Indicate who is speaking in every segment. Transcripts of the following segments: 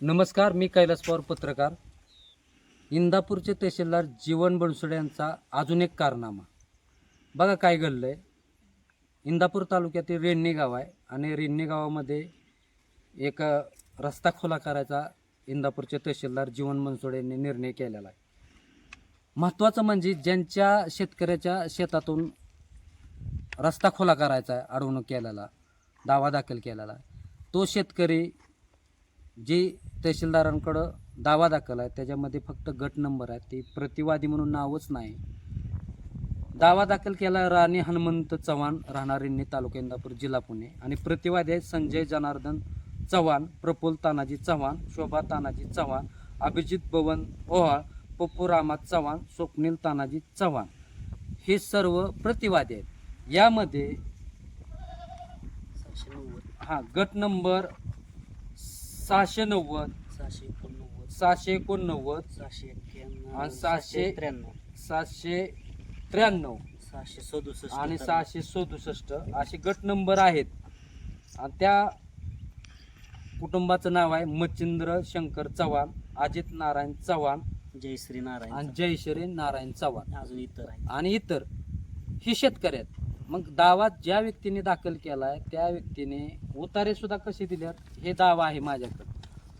Speaker 1: नमस्कार मी कैलास पवार पत्रकार. इंदापूरचे तहसीलदार जीवन बनसोडे यांचा अजून एक कारनामा. बघा काय घडलं आहे इंदापूर तालुक्यातील रेण्णी गाव आहे आणि रेण्णी गावामध्ये एक रस्ता खुला करायचा इंदापूरचे तहसीलदार जीवन बनसोडे यांनी निर्णय केलेला आहे. महत्त्वाचं म्हणजे ज्यांच्या शेतकऱ्याच्या शेतातून रस्ता खुला करायचा आहे अडवणूक केलेला दावा दाखल केलेला तो शेतकरी जी तहसीलदारांकडं दावा दाखल आहे त्याच्यामध्ये फक्त गट नंबर आहे ती प्रतिवादी म्हणून नावच नाही. दावा दाखल केला राणी हनुमंत चव्हाण राहणार रेन्नी तालुका इंदापूर जिल्हा पुणे. आणि प्रतिवादी आहेत संजय जनार्दन चव्हाण प्रफुल तानाजी चव्हाण शोभा तानाजी चव्हाण अभिजित भवन ओहाळ पप्पू रामा चव्हाण स्वप्नील तानाजी चव्हाण. हे सर्व प्रतिवादी आहेत. यामध्ये
Speaker 2: हां
Speaker 1: हा गट नंबर सहाशे नव्वद.
Speaker 2: सहाशे एकोणनव्वद.
Speaker 1: सहाशे एकोणनव्वद.
Speaker 2: सहाशे
Speaker 1: आणि सहाशे-
Speaker 2: त्र्याण्णव.
Speaker 1: सातशे त्र्याण्णव.
Speaker 2: सहाशे सदुसष्ट.
Speaker 1: आणि सहाशे सदुसष्ट. असे गट नंबर आहेत. आणि त्या कुटुंबाचं नाव आहे मच्छिंद्र शंकर चव्हाण अजित नारायण चव्हाण
Speaker 2: जय श्री नारायण
Speaker 1: आणि जयश्री नारायण चव्हाण.
Speaker 2: अजून इतर
Speaker 1: आणि इतर ही शेतकरी आहेत. मग दावा ज्या व्यक्तीने दाखल केला आहे त्या व्यक्तीने उतारे सुद्धा कसे दिल्यात हे दावा आहे माझ्याकडे.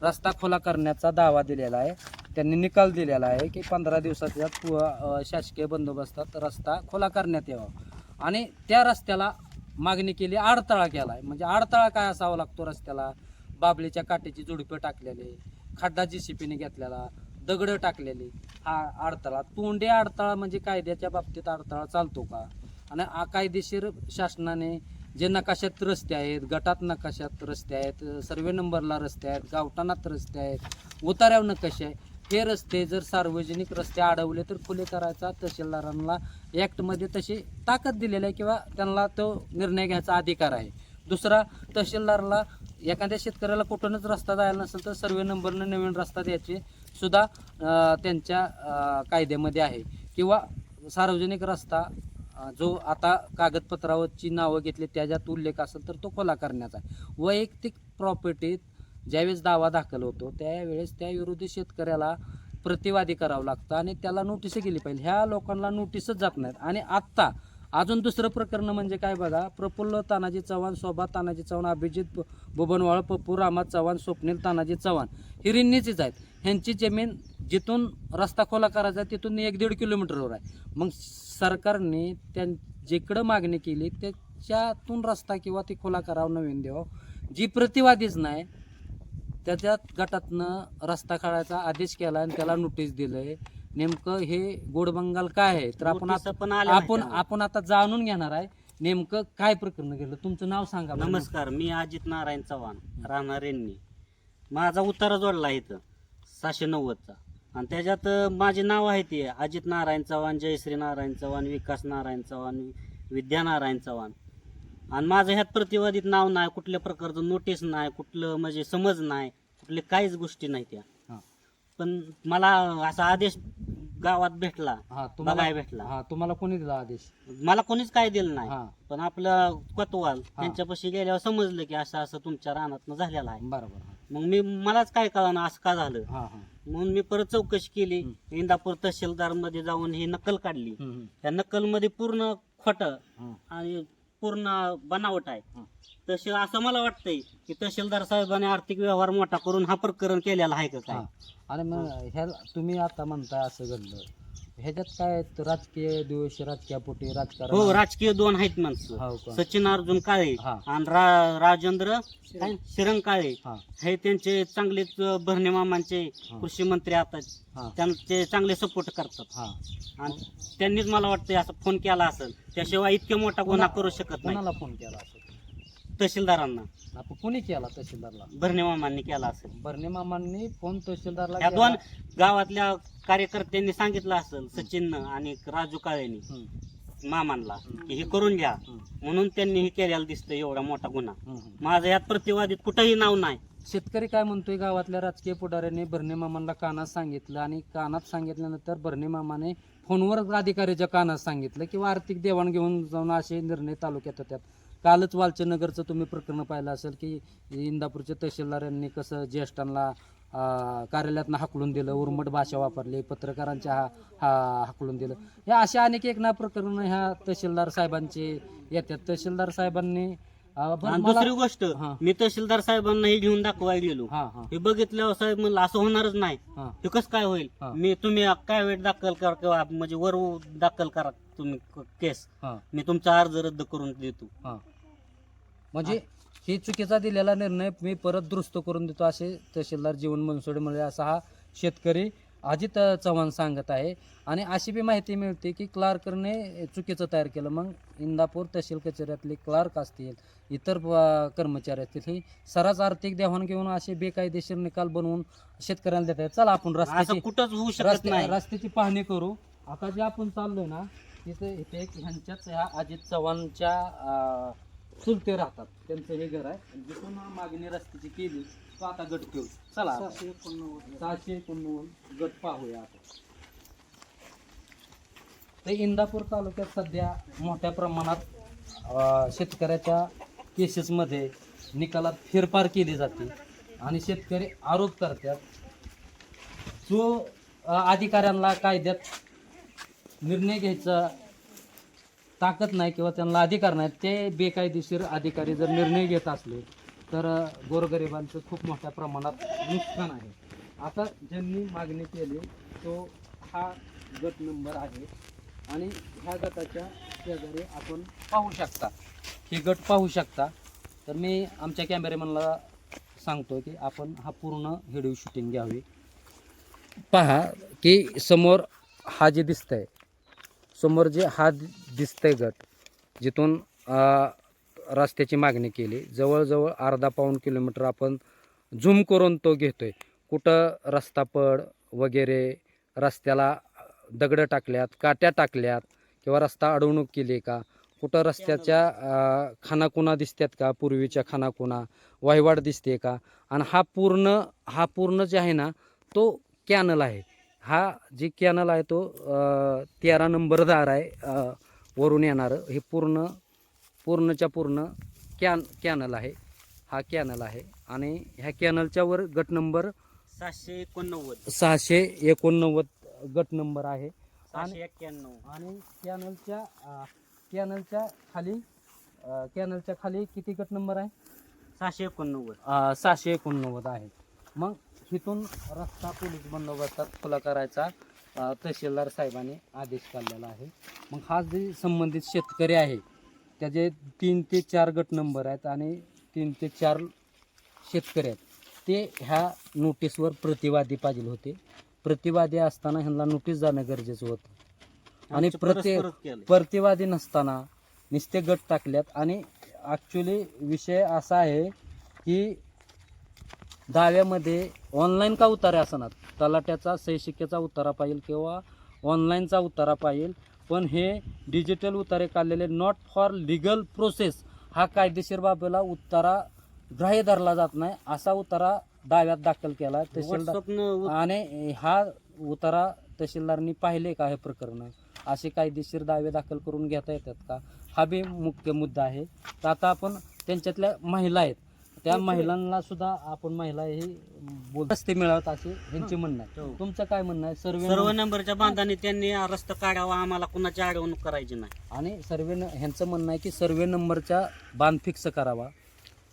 Speaker 1: रस्ता खुला करण्याचा दावा दिलेला आहे. त्यांनी निकाल दिलेला आहे की पंधरा दिवसाच्या पु शासकीय बंदोबस्तात रस्ता खुला करण्यात यावा. आणि त्या रस्त्याला मागणी केली अडथळा केला आहे म्हणजे अडथळा काय असावा लागतो रस्त्याला? बाबलीच्या काठीची जुडपे टाकलेले खड्डा जी सी पीने घेतलेला दगडं टाकलेली. हा अडथळा तोंडे अडथळा म्हणजे कायद्याच्या बाबतीत अडथळा चालतो का? आणि अकायदेशीर शासनाने जे नकाशात रस्ते आहेत गटात नकाशात रस्ते आहेत सर्वे नंबरला रस्ते आहेत गावठाणात रस्ते आहेत उतार्यावर नकाशे आहे हे रस्ते जर सार्वजनिक रस्ते अडवले तर खुले करायचा तहसीलदारांना ॲक्टमध्ये तशी ताकद दिलेली आहे किंवा त्यांना तो निर्णय घ्यायचा अधिकार आहे. दुसरा तहसीलदारला एखाद्या शेतकऱ्याला कुठूनच रस्ता जायला नसेल तर सर्वे नंबरनं नवीन रस्ता द्यायचे सुद्धा त्यांच्या कायद्यामध्ये आहे. किंवा सार्वजनिक रस्ता जो आता कागदपत्रावरची नावं घेतली त्याच्यात उल्लेख असेल तर तो खोला करण्याचा आहे. वैयक्तिक प्रॉपर्टीत ज्यावेळेस दावा दाखल होतो त्यावेळेस त्या विरोधी शेतकऱ्याला प्रतिवादी करावं लागतं आणि त्याला नोटीस गेली पाहिजे. ह्या लोकांना नोटीसच जात नाहीत. आणि आत्ता अजून दुसरं प्रकरण म्हणजे काय बघा? प्रफुल्ल तानाजी चव्हाण शोभा तानाजी चव्हाण अभिजित बुबनवाळ पप्पू रामा चव्हाण स्वप्नील तानाजी चव्हाण ही आहेत. ह्यांची जमीन जिथून रस्ता खोला करायचा आहे तिथून एक दीड किलोमीटरवर आहे. मग सरकारने त्यां जिकडं मागणी केली त्याच्यातून रस्ता किंवा ती खोला करावं नवीन द्यावं. जी प्रतिवादीच नाही त्याच्यात गटातनं रस्ता काढायचा आदेश केला आणि त्याला नोटीस दिलंय. नेमकं हे गोडबंगाल काय आहे? तर आपण आता आपण. आपण आता जाणून घेणार आहे नेमकं काय प्रकरण घडलं. तुमचं नाव सांगा.
Speaker 2: नमस्कार मी अजित नारायण चव्हाण राहणार रेन्नी. माझा उतारा जोडला इथं. सहाशे नव्वदचा. आणि त्याच्यात माझे नाव आहे ते अजित नारायण चव्हाण जयश्री नारायण चव्हाण विकास नारायण चव्हाण विद्या नारायण चव्हाण. आणि माझं ह्यात प्रतिवादित नाव नाही कुठल्या प्रकारचं नोटीस नाही कुठलं म्हणजे समज नाही कुठले काहीच गोष्टी नाही त्या. पण मला असा आदेश गावात भेटला
Speaker 1: तुम्हाला
Speaker 2: भेटला.
Speaker 1: तुम्हाला कोणी दिला आदेश?
Speaker 2: मला कोणीच काय दिलं नाही. पण आपलं कोतवाल. त्यांच्यापाशी गेल्यावर समजलं की असं असं तुमच्या रानातनं झालेलं आहे.
Speaker 1: बरोबर
Speaker 2: मग मी मलाच काय कळलं असं का झालं
Speaker 1: हा हा
Speaker 2: म्हणून मी परत चौकशी केली. इंदापूर तहसीलदारमध्ये जाऊन ही नक्कल काढली
Speaker 1: हम्म,
Speaker 2: त्या नक्कलमध्ये पूर्ण खोट
Speaker 1: हम्म.
Speaker 2: आणि पूर्ण बनावट आहे. तसे असं मला वाटतंय की तहसीलदार साहेबांनी आर्थिक व्यवहार मोठा करून हा प्रकरण केलेला आहे का
Speaker 1: हा.
Speaker 2: काय
Speaker 1: आणि मग ह्या तुम्ही आता म्हणताय असं घडलं ह्याच्यात काय त- राजकीय दिवस राजकीय राजकारण?
Speaker 2: हो राजकीय दोन आहेत माणसं.
Speaker 1: हो का?
Speaker 2: सचिन अर्जुन काळे
Speaker 1: हा.
Speaker 2: आणि रा- राजेंद्र काय? शिरंग काळे.
Speaker 1: हा.
Speaker 2: हे त्यांचे चांगलेच भरणे मामांचे
Speaker 1: हा.
Speaker 2: कृषी मंत्री आता
Speaker 1: हा.
Speaker 2: त्यांचे चांगले सपोर्ट करतात.
Speaker 1: हा.
Speaker 2: आणि त्यांनीच मला वाटतं असं फोन केला असेल. त्याशिवाय इतका मोठा गुन्हा करू शकत नाही.
Speaker 1: कोणाला फोन केला असेल?
Speaker 2: तहसीलदारांना?
Speaker 1: आपण कोणी केला तहसीलदारला?
Speaker 2: भरणे मामांनी केला असेल.
Speaker 1: बर्णे मामांनी फोन तहसीलदारला
Speaker 2: या
Speaker 1: केला.
Speaker 2: दोन गावातल्या कार्यकर्त्यांनी सांगितलं असेल सचिन आणि राजू काळेनी
Speaker 1: हम्म,
Speaker 2: मामांना की हे करून घ्या.
Speaker 1: हम्म,
Speaker 2: म्हणून त्यांनी हे केलेलं दिसतं एवढा मोठा गुन्हा.
Speaker 1: हम्म, हम्म.
Speaker 2: माझं यात प्रतिवादित कुठंही नाव नाही.
Speaker 1: शेतकरी काय म्हणतोय गावातल्या राजकीय पुढाऱ्यांनी भरणे मामांना कानात सांगितलं आणि कानात सांगितल्यानंतर भरणे मामाने फोनवर अधिकाऱ्याच्या कानात सांगितलं किंवा आर्थिक देवाणघेवाण जाऊन असे निर्णय तालुक्यात होत्यात कालच वालचनगरचं तुम्ही प्रकरण पाहिलं असेल की इंदापूरच्या तहसीलदार यांनी कसं ज्येष्ठांना कार्यालयातनं हाकलून दिलं उर्मट भाषा वापरली पत्रकारांच्या हा हा हाकलून दिलं. हे अशा अनेक एक ना प्रकरणं ह्या तहसीलदार साहेबांचे येतात. तहसीलदार साहेबांनी अं, बरं
Speaker 2: आणि
Speaker 1: मला-
Speaker 2: दुसरी गोष्ट
Speaker 1: हा.
Speaker 2: मी तहसीलदार साहेबांना हे घेऊन दाखवायला गेलो.
Speaker 1: हा हा.
Speaker 2: हे बघितल्यावर साहेब म्हणलं असं होणारच नाही.
Speaker 1: हा.
Speaker 2: हे कसं काय होईल?
Speaker 1: हा.
Speaker 2: मी तुम्ही काय वेळ दाखल करा किंवा म्हणजे वर दाखल करा तुम्ही क- केस.
Speaker 1: हा.
Speaker 2: मी तुमचा अर्ज रद्द करून देतो.
Speaker 1: हा. म्हणजे ही चुकीचा दिलेला निर्णय मी परत दुरुस्त करून देतो असे तहसीलदार जीवन मनसोडे म्हणजे असा हा शेतकरी अजित चव्हाण सांगत आहे. आणि अशी बी माहिती मिळते की क्लार्कने चुकीचं तयार केलं. मग इंदापूर तहसील कचेऱ्यातले क्लार्क असतील इतर कर्मचारी असतील ही सरास आर्थिक देवाणघेवाण असे बेकायदेशीर निकाल बनवून शेतकऱ्यांना देत आहेत. चला आपण रस्त्याची
Speaker 2: कुठंच होऊ शकत नाही.
Speaker 1: रस्त्याची पाहणी करू. आता जे आपण चाललोय ना तिथे इथे ह्यांच्याच ह्या अजित चव्हाणच्या चुलते राहतात. त्यांचं हे घर आहे. जिथून मागणी रस्त्याची केली तो आता गट ठेवू. चला. सहाशे एकोणनव्वद. गट पाहूया आता ते इंदापूर तालुक्यात सध्या मोठ्या प्रमाणात अं, शेतकऱ्याच्या केसेसमध्ये निकालात फेरफार केली जाते आणि शेतकरी आरोप करतात जो अ, अधिकाऱ्यांना कायद्यात निर्णय घ्यायचा ताकद नाही किंवा त्यांना अधिकार नाही ते बेकायदेशीर अधिकारी जर निर्णय घेत असले तर गोरगरिबांचं खूप मोठ्या प्रमाणात नुकसान आहे. आता ज्यांनी मागणी केली तो हा गट नंबर आहे. आणि ह्या गटाच्या शेजारी आपण पाहू शकता. हे गट पाहू शकता. तर मी आमच्या कॅमेरामॅनला सांगतो की आपण हा पूर्ण व्हिडिओ शूटिंग घ्यावी. पहा की समोर हा जे दिसतंय समोर जे हा दि- दिसतंय गट जिथून रस्त्याची मागणी केली. जवळजवळ अर्धा पाऊण किलोमीटर आपण झूम करून तो घेतो आहे कुठं रस्ता पड वगैरे रस्त्याला दगडं टाकल्यात काट्या टाकल्यात किंवा रस्ता अडवणूक केली का? कुठं रस्त्याच्या खानाकुना दिसतात का? पूर्वीच्या खानाकुना वाहिवाट दिसते का? आणि हा पूर्ण हा पूर्ण जे आहे ना तो कॅनल आहे. हा जे कॅनल आहे तो तेरा नंबरदार आहे वरून येणारं. हे पूर्ण पूर्णच्या पूर्ण कॅन कॅनल आहे. हा कॅनल आहे. आणि ह्या कॅनलच्या वर गट नंबर
Speaker 2: सातशे एकोणनव्वद.
Speaker 1: सहाशे एकोणनव्वद गट नंबर आहे.
Speaker 2: सहाशे एक्क्याण्णव.
Speaker 1: आणि कॅनलच्या कॅनलच्या खाली कॅनलच्या खाली किती गट नंबर आहे?
Speaker 2: सहाशे एकोणनव्वद.
Speaker 1: सहाशे एकोणनव्वद आहे. मग इथून रस्ता पोलीस बंदोबस्तात खुला करायचा तहसीलदार साहेबांनी आदेश काढलेला आहे. मग हा जे संबंधित शेतकरी आहे त्याचे तीन ते चार गट नंबर आहेत आणि तीन ते चार शेतकरी आहेत. ते ह्या नोटीसवर प्रतिवादी पाहिजे होते. प्रतिवादी असताना ह्यांना नोटीस जाणं गरजेचं होतं. आणि
Speaker 2: केलंय.
Speaker 1: प्रतिवादी नसताना नुसते गट टाकल्यात आणि ॲक्च्युली विषय असा आहे की दाव्यामध्ये ऑनलाईन का उतारा असणार? तलाट्याचा शिक्क्याचा उतारा पाहिजे किंवा ऑनलाईनचा उतारा पाहिजे? पण हे डिजिटल उतारे काढलेले नॉट फॉर लिगल प्रोसेस हा कायदेशीर बाबीला उतारा ग्राह्य धरला जात नाही असा उतारा दाव्यात दाखल केला. तहसीलदार आणि हा उतारा तहसीलदारांनी पाहिले का हे प्रकरण? असे कायदेशीर दावे दाखल करून घेता येतात का? हा बी मुख्य मुद्दा आहे. तर आता आपण त्यांच्यातल्या महिला आहेत. त्या महिलांना सुद्धा आपण महिला हे बोल रस्ते मिळावत असे ह्यांचे म्हणणं आहे.
Speaker 2: हो.
Speaker 1: तुमचं काय म्हणणं आहे? सर्वे
Speaker 2: सर्व नंबरच्या बांधाने त्यांनी हा रस्ता काढावा आम्हाला कुणाची अडवणूक करायची नाही.
Speaker 1: आणि सर्वे न- ह्यांचं म्हणणं आहे की सर्वे नंबरच्या बांध फिक्स करावा.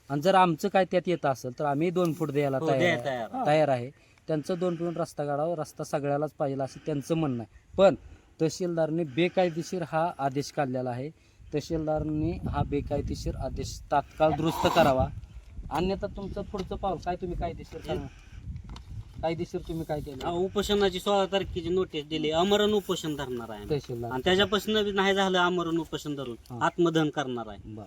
Speaker 1: आणि जर आमचं काय त्यात येत असेल तर आम्ही दोन फूट द्यायला
Speaker 2: हो,
Speaker 1: तयार. तयार आहे. त्यांचं दोन फूट रस्ता काढावा रस्ता सगळ्यालाच पाहिजे असं त्यांचं म्हणणं आहे. पण तहसीलदारने बेकायदेशीर हा आदेश काढलेला आहे. तहसीलदारने हा बेकायदेशीर आदेश तात्काळ दुरुस्त करावा. अन्यथा तुमचं पुढचं पाऊल काय तुम्ही कायदेशीर? कायदेशीर तुम्ही काय केलं?
Speaker 2: उपोषणाची सोळा तारखेची नोटीस दिली. अमरण उपोषण धरणार आहे आम्ही.
Speaker 1: तहसीलदार.
Speaker 2: आणि त्याच्यापासून बी नाही झालं अमरण उपोषण धरून.
Speaker 1: हा.
Speaker 2: आत्मदहन करणार आहे.
Speaker 1: बर.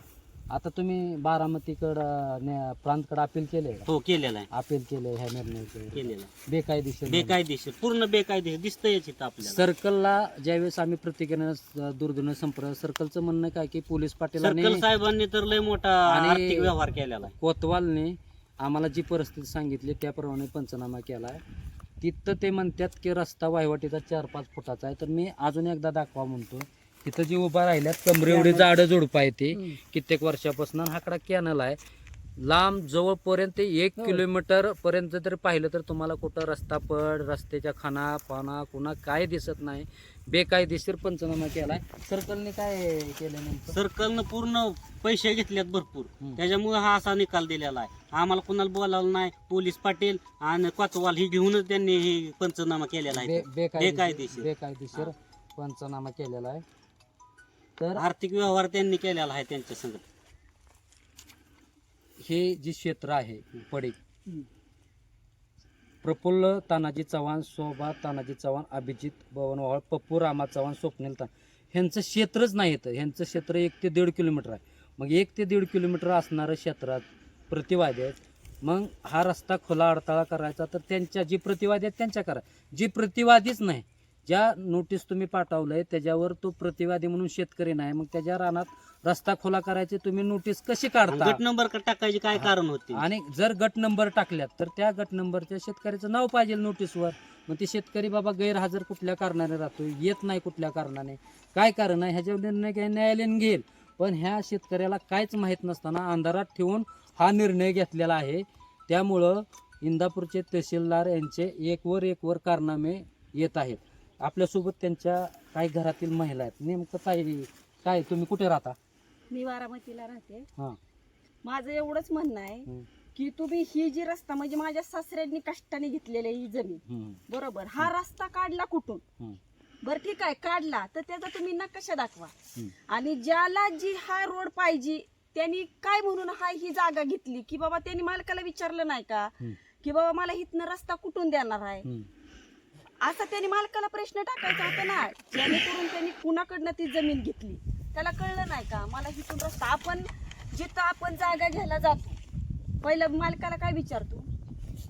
Speaker 1: आता तुम्ही बारामतीकडं न्या- प्रांतकडं अपील केले का?
Speaker 2: हो केलेला आहे.
Speaker 1: अपील केले ह्या निर्णयाचे
Speaker 2: केलेला आहे.
Speaker 1: बेकायदेशीर निर्णय.
Speaker 2: बेकायदेशीर पूर्ण बेकायदेशीर दिसतंय इथं आपल्याला.
Speaker 1: सर्कलला ज्यावेळेस आम्ही प्रतिक्रिया दूरध्वनी संपर्क सर्कलचं म्हणणं काय की पोलीस
Speaker 2: सर्कल साहेबांनी तर लय मोठा
Speaker 1: आणि-
Speaker 2: आर्थिक व्यवहार केलेला आहे.
Speaker 1: कोतवालने आम्हाला जी परिस्थिती सांगितली त्याप्रमाणे पंचनामा केला आहे तिथं ते म्हणतात की रस्ता वायवाटीचा चार पाच फुटाचा आहे. तर मी अजून एकदा दाखवा म्हणतो तिथं जी उभा राहिल्यात कमरे एवढी झाडं झुडपं आहे ते. कित्येक वर्षापासून हाकडा कॅनल आहे. लांब जवळपर्यंत एक
Speaker 3: हो.
Speaker 1: किलोमीटर पर्यंत जर पाहिलं तर तुम्हाला कुठं रस्ता पड रस्त्याच्या खाना पाना कुणा काय दिसत नाही. बेकायदेशीर पंचनामा केलाय. सर्कलने काय केलं नेमकं?
Speaker 2: सर्कलनं पूर्ण पैसे घेतलेत भरपूर. त्याच्यामुळे हा असा निकाल दिलेला आहे. आम्हाला कोणाला बोलावलं नाही. पोलीस पाटील आणि कोतवाल ही घेऊनच त्यांनी हे पंचनामा केलेला आहे.
Speaker 1: बे- बेकायदेशीर.
Speaker 2: बेकायदेशीर.
Speaker 1: पंचनामा केलेला आहे. तर
Speaker 2: आर्थिक व्यवहार त्यांनी केलेला आहे त्यांच्या संगत
Speaker 1: हे जे क्षेत्र आहे पडीक प्रफुल्ल तानाजी चव्हाण शोभा तानाजी चव्हाण अभिजित भवनवाळ पप्पू रामा चव्हाण स्वप्नील तान ह्यांचं क्षेत्रच नाही येतं ह्यांचं क्षेत्र एक ते दीड किलोमीटर आहे. मग एक ते दीड किलोमीटर असणारं क्षेत्रात प्रतिवादी आहेत. मग हा रस्ता खुला अडथळा करायचा तर त्यांच्या जी प्रतिवादी आहेत त्यांच्या करा. जी प्रतिवादीच नाही ज्या नोटीस तुम्ही पाठवलंय त्याच्यावर तो प्रतिवादी म्हणून शेतकरी नाही. मग त्याच्या रानात रस्ता खुला करायचे तुम्ही नोटीस कशी काढता?
Speaker 2: गट नंबर टाकायचे काय कारण होते?
Speaker 1: आणि जर गट नंबर टाकल्यात तर त्या गट नंबरच्या शेतकऱ्याचं नाव पाहिजे नोटीसवर मग ते शेतकरी बाबा गैरहजर कुठल्या कारणाने राहतो? येत नाही कुठल्या कारणाने. काय कारण आहे? ह्याच्यावर निर्णय काय न्यायालयाने घेईल. पण ह्या शेतकऱ्याला काहीच माहीत नसताना अंधारात ठेवून हा निर्णय घेतलेला आहे. त्यामुळं इंदापूरचे तहसीलदार यांचे एकवर एकवर कारनामे येत आहेत. आपल्यासोबत त्यांच्या काही घरातील महिला आहेत नेमकं काय काय तुम्ही कुठे राहता
Speaker 3: मी बारामतीला राहते
Speaker 1: हां
Speaker 3: माझं एवढंच म्हणणं आहे
Speaker 1: हम्म.
Speaker 3: की तुम्ही ही जी रस्ता म्हणजे माझ्या सासऱ्यांनी कष्टाने घेतलेली ही जमीन
Speaker 1: हम्म.
Speaker 3: बरोबर हा रस्ता काढला कुठून
Speaker 1: हम्म.
Speaker 3: बरं ठीक आहे काढला तर त्याचा तुम्ही नकाशा दाखवा
Speaker 1: हम्म.
Speaker 3: आणि ज्याला जी हा रोड पाहिजे त्यांनी काय म्हणून हा ही जागा घेतली की बाबा त्यांनी मालकाला विचारलं नाही का
Speaker 1: हम्म.
Speaker 3: की बाबा मला इथनं रस्ता कुठून देणार आहे
Speaker 1: हम्म.
Speaker 3: असा त्यांनी मालकाला प्रश्न टाकायचा होता ना. जेणेकरून त्यांनी कुणाकडनं ती जमीन घेतली? त्याला कळलं नाही का? मला इथून रस्ता आपण जिथं आपण जागा घ्यायला जातो पहिलं मालकाला काय विचारतो?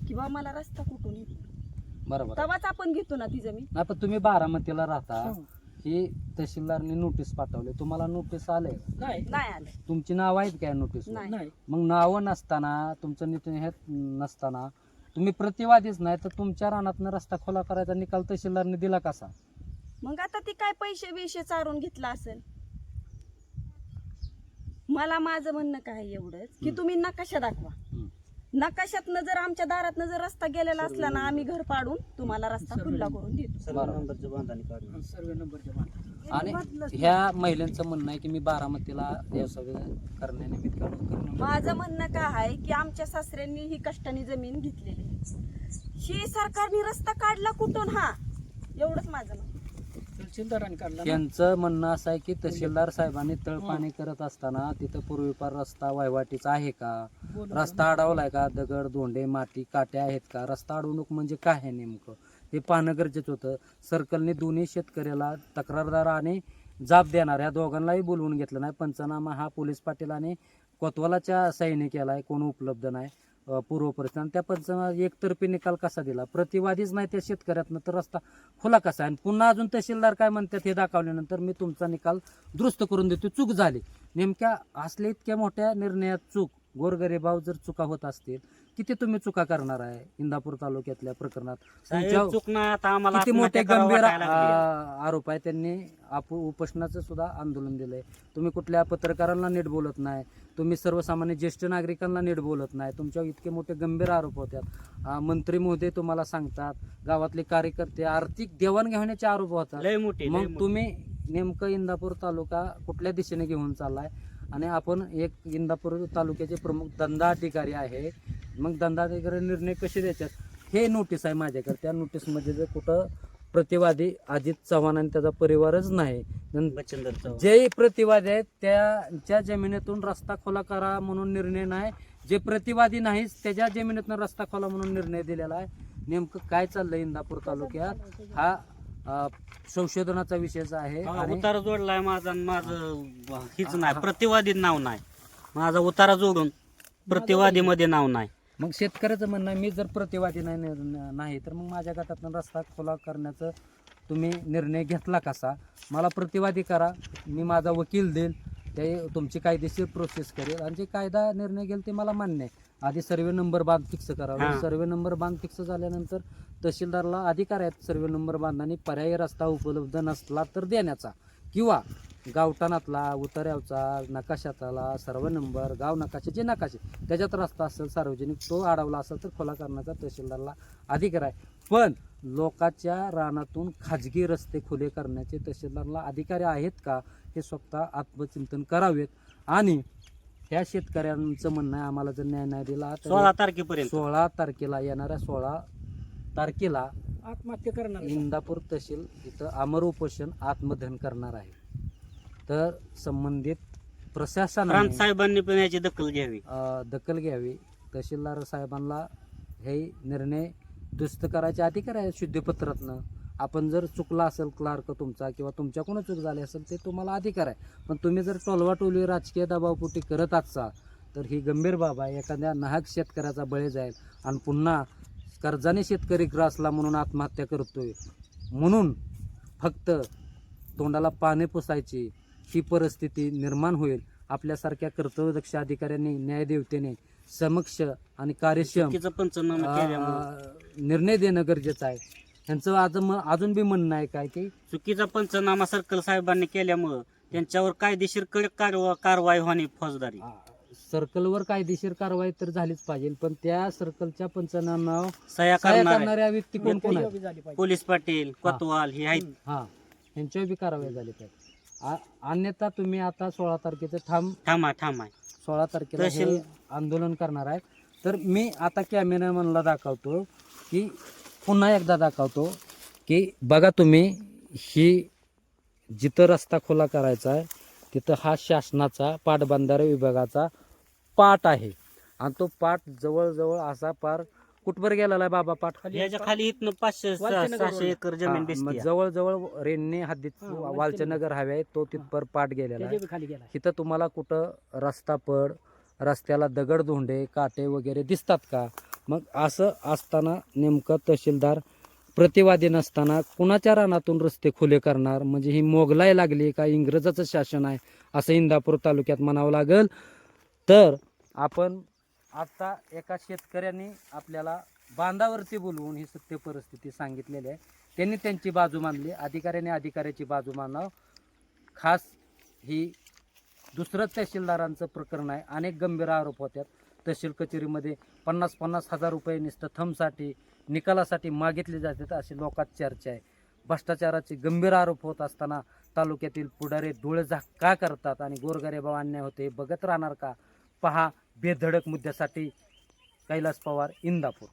Speaker 3: की बाबा मला रस्ता कुठून येतो
Speaker 1: बरोबर.
Speaker 3: तेव्हाच आपण घेतो ना ती जमीन.
Speaker 1: नाही पण तुम्ही बारामतीला राहता
Speaker 3: हो.
Speaker 1: ही तहसीलदारने नोटीस पाठवली. तुम्हाला नोटीस आले
Speaker 3: नाही. नाही आलं
Speaker 1: तुमची नाव आहेत काय नोटीस
Speaker 3: नाही.
Speaker 1: मग नावं नसताना तुमचं नीट हे नसताना तुम्ही प्रतिवादीच नाही तर तुमच्या रानातनं रस्ता खुला करायचा निकाल तहसीलदारने दिला कसा
Speaker 3: मग आता ती काय पैसे बिशे चारून घेतला असेल मला माझं म्हणणं काय एवढंच की. तुम्ही नकाशा दाखवा. नकाशातनं जर आमच्या दारातनं जर रस्ता गेलेला असला ना आम्ही घर पाडून तुम्हाला रस्ता खुल्ला करून देतो
Speaker 2: सर्व
Speaker 1: बरोबर.
Speaker 2: नंबरचं बांधणी काढून
Speaker 1: आणि ह्या महिलांचं म्हणणं आहे की मी बारामतीला व्यवसाय करण्यानिमित्त करणं-
Speaker 3: माझं म्हणणं काय आहे की आमच्या सासऱ्यांनी ही कष्टाने जमीन घेतलेली आहे. ही सरकारने रस्ता काढला कुठून? हा एवढंच माझं म्हणणं.
Speaker 1: त्यांचं म्हणणं असं आहे की तहसीलदार साहेबांनी तळपाणी करत असताना तिथं पूर्वीपार रस्ता वहिवाटीचा आहे का? रस्ता अडवलाय का? दगड धोंडे माती काट्या आहेत का? रस्ता अडवणूक म्हणजे काय आहे नेमकं? हे पाहणं गरजेचं होतं. सर्कलने दोन्ही शेतकऱ्याला तक्रारदार आणि जाब देणार. या दोघांनाही बोलवून घेतलं नाही. पंचनामा हा पोलीस पाटील आणि कोतवालाच्या सहाय्याने केला आहे कोण उपलब्ध नाही. अं, पूर्व परिस्थिती आणि त्या पंचनामा एकतर्फी निकाल कसा दिला? प्रतिवादीच नाही त्या शेतकऱ्यातनं तर रस्ता खुला कसा आहे? आणि पुन्हा अजून तहसीलदार काय म्हणतात हे दाखवल्यानंतर मी तुमचा निकाल दुरुस्त करून देतो. चूक झाली. नेमक्या असल्या इतक्या मोठ्या निर्णयात चूक. गोरगरीबाव जर चुका होत असतील किती तुम्ही चुका करणार आहे इंदापूर तालुक्यातल्या प्रकरणात? तुमच्या
Speaker 2: आता आम्हाला
Speaker 1: किती मोठे
Speaker 2: आत्महत्या करावं
Speaker 1: गंभीर
Speaker 2: वाटायला.
Speaker 1: आ- आरोप आहे त्यांनी आप उपोषणाचं सुद्धा आंदोलन दिलंय. तुम्ही कुठल्या पत्रकारांना नीट बोलत नाही तुम्ही सर्वसामान्य ज्येष्ठ नागरिकांना नीट बोलत नाही तुमच्यावर इतके मोठे गंभीर आरोप होतात आ, मंत्री महोदय तुम्हाला सांगतात गावातले कार्यकर्ते आर्थिक देवाणघेवाणीचे आरोप होतात.
Speaker 2: लय मोठी लय
Speaker 1: मग
Speaker 2: मोठी.
Speaker 1: तुम्ही नेमकं इंदापूर तालुका कुठल्या दिशेने घेऊन चाललाय? आणि आपण एक इंदापूर तालुक्याचे प्रमुख दंडाधिकारी आहे. मग दंडाधिकारी निर्णय कसे देतात? हे नोटीस आहे माझ्याकडे. त्या नोटीसमध्ये जर कुठं प्रतिवादी अजित चव्हाण आणि त्याचा परिवारच नाही. जे प्रतिवादी आहेत त्यांच्या जमिनीतून रस्ता खुला करा म्हणून निर्णय नाही. जे प्रतिवादी नाहीत त्याच्या जमिनीतून रस्ता खुला म्हणून निर्णय दिलेला आहे. नेमकं काय चाललंय इंदापूर तालुक्यात? हा संशोधनाचा विषयच आहे
Speaker 2: हा,
Speaker 1: आणि
Speaker 2: उतारा जोडलाय माझा आणि माझं हीच नाही प्रतिवादी नाव नाही. माझा उतारा जोडून प्रतिवादी मध्ये नाव नाही.
Speaker 1: मग शेतकऱ्याचं म्हणणं आहे, मी जर प्रतिवादी नाही नाही तर मग माझ्या गटातून रस्ता खुला करण्याचं तुम्ही निर्णय घेतला कसा? मला प्रतिवादी करा मी माझा वकील देईल ते तुमची कायदेशीर प्रोसेस करेल. आणि जे कायदा निर्णय घेईल ते मला मान्य आहे. आधी सर्वे नंबर बांध फिक्स करावा.
Speaker 2: हां.
Speaker 1: सर्वे नंबर बांध फिक्स झाल्यानंतर तहसीलदारला अधिकार आहेत. सर्वे नंबर बांधताना पर्यायी रस्ता उपलब्ध नसला तर देण्याचा. किंवा गावठाणातला उतार्यावचा नकाशातला सर्व नंबर गाव नकाशे जे नकाशे त्याच्यात रस्ता असेल सार्वजनिक तो अडवला असेल तर खुला करण्याचा तहसीलदारला अधिकार आहे. पण लोकांच्या रानातून खाजगी रस्ते खुले करण्याचे तहसीलदारला अधिकारी आहेत का हे स्वतः आत्मचिंतन करावेत. आणि ह्या शेतकऱ्यांचं म्हणणं आहे आम्हाला जर न्याय नाही दिला
Speaker 2: सोळा
Speaker 1: तर
Speaker 2: तारखेपर्यंत.
Speaker 1: सोळा तारखेला येणाऱ्या सोळा तारखेला
Speaker 4: आत्महत्या करणार
Speaker 1: इंदापूर तहसील इथं अमर उपोषण आत्मधन करणार आहे. तर संबंधित प्रशासनाने
Speaker 2: प्रांत साहेबांनी पण याची दखल घ्यावी.
Speaker 1: अ, दखल घ्यावी. तहसीलदार साहेबांना हे निर्णय दुरुस्त करायचे अधिकार आहे शुद्धीपत्रातनं. आपण जर चुकला असेल क्लार्क तुमचा किंवा तुमच्याकडून चूक झाली असेल ते तुम्हाला अधिकार आहे. पण तुम्ही जर टोलवाटोली राजकीय दबावपोटी करत असाल तर ही गंभीर बाब आहे. एखाद्या नाहक शेतकऱ्याचा बळी जाईल. आणि पुन्हा कर्जाने शेतकरी ग्रासला म्हणून आत्महत्या करतोय. म्हणून फक्त तोंडाला पाने पुसायची ही परिस्थिती निर्माण होईल. आपल्यासारख्या कर्तव्यदक्ष अधिकाऱ्यांनी न्यायदेवतेने समक्ष आणि कार्यक्षम निर्णय देणं गरजेचं आहे. त्यांचं आज अजून बी म्हणणं आहे काय की
Speaker 2: चुकीचा पंचनामा सर्कल साहेबांनी केल्यामुळं त्यांच्यावर कायदेशीर कडक कारवा- कारवाई होणे फौजदारी.
Speaker 1: सर्कलवर कायदेशीर कारवाई तर झालीच पाहिजे पण त्या सर्कलच्या पंचनाम्यावर
Speaker 2: सह्या
Speaker 1: करणाऱ्या व्यक्ती कोण कोण
Speaker 4: झाली पाहिजे
Speaker 2: पोलीस पाटील कोतवाल हे आहेत.
Speaker 1: हा यांच्यावर बी कारवाई झाली पाहिजे. आ- अन्यथा तुम्ही आता सोळा तारखेचं ठाम
Speaker 2: थांबा थांबा.
Speaker 1: सोळा तारखेला हे
Speaker 2: तहसील-
Speaker 1: आंदोलन करणार आहे तर मी आता कॅमेरामॅनला दाखवतो की पुन्हा एकदा दाखवतो की बघा तुम्ही ही जिथं रस्ता खुला करायचा आहे तिथं हा शासनाचा पाटबंधारे विभागाचा पाट आहे. आणि तो पाट जवळजवळ असा पार कुठवर गेलेला आहे बाबा पाट
Speaker 2: याच्या खाली इथनं पाचशे सहाशे एकर जमीन
Speaker 1: जवळजवळ रेन्ने हद्दीत
Speaker 4: हा, वालचंदनगर.
Speaker 1: वालचनगर हवे आहे तो तिथपर पाट गेलेला आहे.
Speaker 4: त्याच्या बी खाली गेला
Speaker 1: इथं तुम्हाला कुठं रस्ता पड रस्त्याला दगड धोंडे काटे वगैरे दिसतात का? मग असं असताना नेमकं तहसीलदार प्रतिवादी नसताना कुणाच्या रानातून रस्ते खुले करणार? म्हणजे ही मोगलाई लागली का इंग्रजाचं शासन आहे असं इंदापूर तालुक्यात म्हणावं लागेल. तर आपण आता एका शेतकऱ्यांनी आपल्याला बांधावरती बोलवून ही सत्य परिस्थिती सांगितलेली आहे. त्यांनी त्यांची बाजू मांडली. अधिकाऱ्याने अधिकाऱ्याची बाजू मांडावं. खास ही दुसरं तहसीलदारांचं प्रकरण आहे. अनेक गंभीर आरोप होत्यात. तहसील कचेरीमध्ये पन्नास पन्नास हजार रुपये नुसतं थमसाठी निकालासाठी मागितले जातात अशी लोकात चर्चा आहे. भ्रष्टाचाराचे गंभीर आरोप होत असताना तालुक्यातील पुढारे डोळेझाक का करतात आणि गोरगरेबा अन्याय होते हे बघत राहणार का? पहा बेधडक मुद्द्यासाठी कैलास पवार इंदापूर.